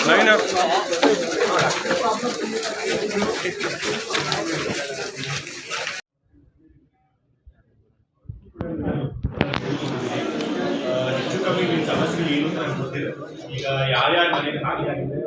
Line up. ಹೆಚ್ಚು ಕಮ್ಮಿ ನಿಮ್ಮ ಸಮಸ್ಯೆಗಳು ಏನು ಅಂತ ನನಗೆ ಗೊತ್ತಿದೆ ಈಗ ಯಾರ್ಯಾರ ಮನೆಗೆ ಹಾನಿಯಾಗಿದೆ ಮನೆಗಳಿಗೆ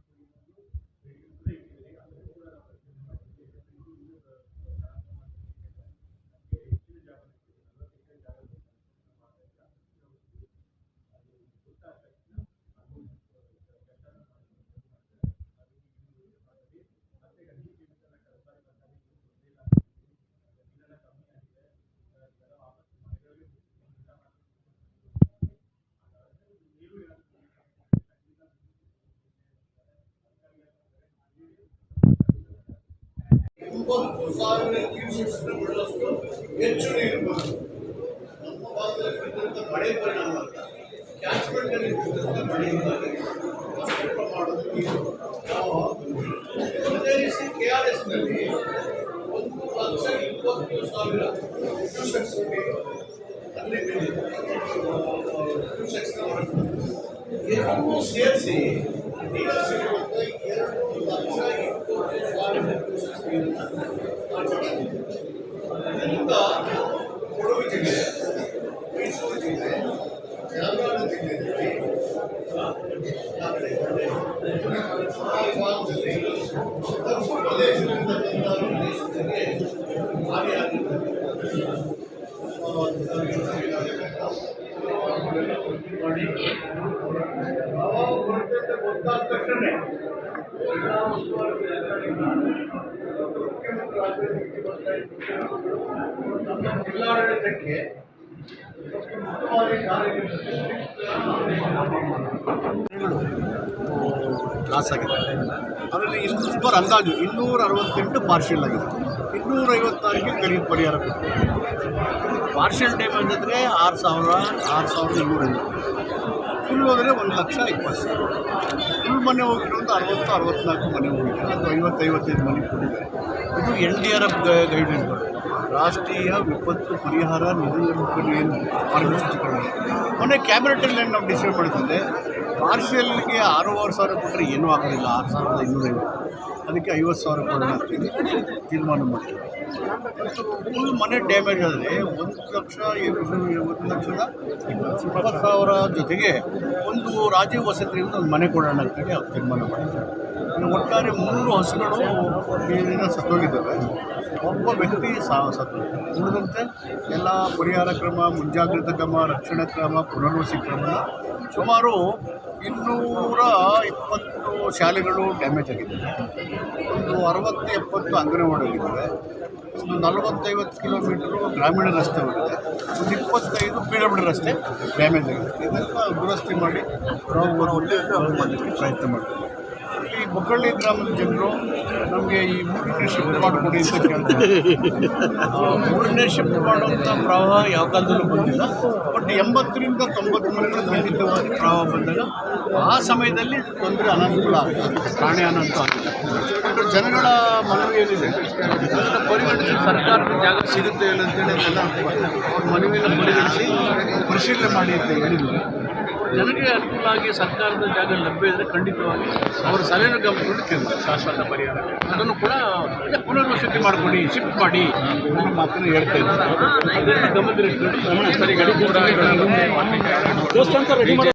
ಬಿಡ್ತಾರೆ ಮತ್ತು ಒಂಬತ್ತರಿಂದ ನೂರು ಜನ ಮನೆಗಳಿಗೆ ಒಂಬತ್ತು ಸಾವಿರ ಕ್ಯೂಸೆಕ್ಸ್ ಬಿಡುವಷ್ಟು ಹೆಚ್ಚು ನೀರು ಬಂತು ನಮ್ಮ ಭಾಗದಲ್ಲಿ ಬಿದ್ದಂಥ ಮಳೆ ಪರಿಣಾಮ ಅಲ್ಲ ಕ್ಯಾಚ್ಮೆಂಟ್ ಅಲ್ಲಿ ಬಿದ್ದಂಥ ಮಳೆಯಿಂದಾಗಿ ಅಷ್ಟು ಪ್ರಮಾಣದ ನೀರು ನಾವು ಅದೇ ರೀತಿ ಕೆ ಆರ್ ಎಸ್ ನಲ್ಲಿ ಒಂದು ಲಕ್ಷ ಇಪ್ಪತ್ತು ಸಾವಿರ ಕ್ಯೂಸೆಕ್ಸ್ ನೀರು ಅಲ್ಲಿ ಬಿದ್ದಿದೆ ಕ್ಯೂಸೆಕ್ಸ್ ಎಲ್ಲವೂ ಸೇರಿಸಿ ನೀರು ಸಿಗುವಂಥ ಎರಡು ಲಕ್ಷ ಇಪ್ಪತ್ತು ಸಾವಿರ ಕ್ಯೂಸೆಕ್ಸ್ ನೀರನ್ನು ಇದರಿಂದ ಕೊಡಗು ಜಿಲ್ಲೆ ಮೈಸೂರು ಜಿಲ್ಲೆ ಬೆಳಗಾವಿ ಜಿಲ್ಲೆಯಲ್ಲಿ ಆ ಕಡೆ ಆ ಭಾಗದಲ್ಲಿ ತಪ್ಪು ಪ್ರದೇಶದಿಂದ ಬಂದ ಪ್ರದೇಶದಲ್ಲಿ ಹಾನಿಯಾಗಿರ್ತದೆ ಮಾಡಿ ಬರ್ತಂತ ಗೊತ್ತಾದ ತಕ್ಷಣ ಜಿಲ್ಲಾಡಳಿತಕ್ಕೆ ಲಾಸ್ ಆಗಿದೆ. ಅದರಲ್ಲಿ ಇನ್ನೂರ ಅಂದಾಜು ಇನ್ನೂರ ಅರವತ್ತೆಂಟು ಪಾರ್ಷಿಯಲ್ ಆಗಿದೆ. ಇನ್ನೂರ ಐವತ್ತಾರಿಗೆ ಗರೀಬ್ ಪರಿಹಾರ ಕೊಟ್ಟಿದೆ ಪಾರ್ಷಿಯಲ್ ಡ್ಯಾಮೇಜ್ ಅಂತಂದರೆ ಆರು ಸಾವಿರ, ಆರು ಸಾವಿರದ ಇನ್ನೂರ. ಫುಲ್ ಹೋದರೆ ಒಂದು ಲಕ್ಷ ಇಪ್ಪತ್ತು ಸಾವಿರ. ಫುಲ್ ಮನೆ ಹೋಗಿರೋದು ಅರವತ್ತು ಅರವತ್ತ್ನಾಲ್ಕು ಮನೆ ಹೋಗಿದ್ದಾರೆ. ಅಥವಾ ಐವತ್ತೈವತ್ತೈದು ಮನೆ ಕೊಟ್ಟಿದ್ದಾರೆ. ಇದು ಎನ್ ಡಿ ಆರ್ ಎಫ್ ಗೈಡ್ಲೈನ್ಸ್ಗಳು ರಾಷ್ಟ್ರೀಯ ವಿಪತ್ತು ಪರಿಹಾರ ನಿಧಿ ಏನು ಮಾರ್ಗಸೂಚಿಗಳು ಮೊನ್ನೆ ಕ್ಯಾಬಿನೆಟಲ್ಲಿ ಏನು ನಾವು ಡಿಸೈಡ್ ಮಾಡಿದ್ದೆ. ಪಾರ್ಷಿಯಲ್ಗೆ ಆರೂವರೆ ಸಾವಿರ ಕೊಟ್ಟರೆ ಏನೂ ಆಗೋದಿಲ್ಲ ಆರು ಸಾವಿರದ ಇನ್ನೂರೈವತ್ತು. ಅದಕ್ಕೆ ಐವತ್ತು ಸಾವಿರ ಕೊಡೋಣ ತೀರ್ಮಾನ ಮಾಡ್ತೀವಿ ಫುಲ್ ಮನೆ ಡ್ಯಾಮೇಜ್ ಆದರೆ ಒಂದು ಲಕ್ಷ ಒಂದು ಲಕ್ಷದ ಇಪ್ಪತ್ತು ಸಾವಿರ ಜೊತೆಗೆ ಒಂದು ರಾಜೀವ್ ವಸತಿಯಿಂದ ಒಂದು ಮನೆ ಕೊಡೋಣ ಅಂತೇಳಿ ಅವ್ರು ತೀರ್ಮಾನ ಮಾಡಿದ್ದಾರೆ ಒಟ್ಟಾರೆ ಮೂರು ಹಸುಗಳು ನೀರಿನ ಸತ್ತೋಗಿದ್ದಾವೆ. ಒಬ್ಬ ವ್ಯಕ್ತಿ ಸಾವು ಸತ್ತು ಉಳಿದಂತೆ ಎಲ್ಲ ಪರಿಹಾರ ಕ್ರಮ, ಮುಂಜಾಗ್ರತಾ ಕ್ರಮ, ರಕ್ಷಣಾ ಕ್ರಮ ಪುನರ್ವಸಿ ಕ್ರಮ, ಸುಮಾರು ಇನ್ನೂರ ಇಪ್ಪತ್ತು ಶಾಲೆಗಳು ಡ್ಯಾಮೇಜ್ ಆಗಿದ್ದಾವೆ. ಒಂದು ಅರವತ್ತು ಎಪ್ಪತ್ತು ಅಂಗನವಾಡಿ ಹೋಗಿದ್ದಾವೆ ಒಂದು ನಲವತ್ತೈವತ್ತು ಕಿಲೋಮೀಟರು ಗ್ರಾಮೀಣ ರಸ್ತೆ ಒಂದು ಇಪ್ಪತ್ತೈದು ಪೀಡಬ್ಲ್ಯೂ ರಸ್ತೆ ಡ್ಯಾಮೇಜ್ ಆಗಿದೆ ಇದನ್ನು ದುರಸ್ತಿ ಮಾಡಿ ನಾವು ಮಾಡಲಿಕ್ಕೆ ಪ್ರಯತ್ನ ಮಾಡ್ತೀವಿ. ಈ ಬೊಕ್ಕಳ್ಳಿ ಗ್ರಾಮದ ಜನರು ನಮಗೆ ಈ ಮೂರನೇ ಶಿಫ್ಟ್ ಮಾಡಿಕೊಡಿ ಅಂತ ಕೇಳ್ತಾರೆ. ಮೂರನೇ ಶಿಫ್ಟ್ ಮಾಡುವಂಥ ಪ್ರವಾಹ ಯಾವ ಕಾಲದಲ್ಲೂ ಬಂದಿಲ್ಲ. ಬಟ್ ಎಂಬತ್ತರಿಂದ ತೊಂಬತ್ತು ಮನೆಗಳು ಖಂಡಿತವಾಗಿ ಪ್ರವಾಹ ಬಂದಾಗ ಆ ಸಮಯದಲ್ಲಿ ತೊಂದರೆ ಅನಾನುಕೂಲ ಆಗುತ್ತೆ. ಪ್ರಾಣಿ ಅನಂತ ಆಗುತ್ತೆ ಬಟ್ ಜನಗಳ ಮನವಿ ಏನಿದೆ? ಅದನ್ನು ಪರಿಗಣಿಸಿ ಸರ್ಕಾರದ ಜಾಗ ಸಿಗುತ್ತೆ ಅಂತೇಳಿ ಅವ್ರ ಮನವಿಯನ್ನು ಪರಿಗಣಿಸಿ ಪರಿಶೀಲನೆ ಮಾಡಿ ಅಂತ ಹೇಳಿದ್ರು. ಜನರಿಗೆ ಅನುಕೂಲ ಆಗಿ ಸರ್ಕಾರದ ಜಾಗ ಲಭ್ಯ ಇದ್ದರೆ ಖಂಡಿತವಾಗಿ ಅವರ ಸಲಹೆ ಗಮನಿಸಿಕೊಂಡು ಕೇಳಿ ಶಾಶ್ವತ ಪರಿಹಾರ. ಅದನ್ನು ಕೂಡ ಪುನರ್ವಸತಿ ಮಾಡಿಕೊಡಿ ಶಿಫ್ಟ್ ಮಾಡಿ. ಮಾತನ್ನು ಹೇಳ್ತಾ ಗಮನ ಅದನ್ನು ಗಮನದಲ್ಲಿಟ್ಕೊಂಡು ಸರಿ ಗಡಿ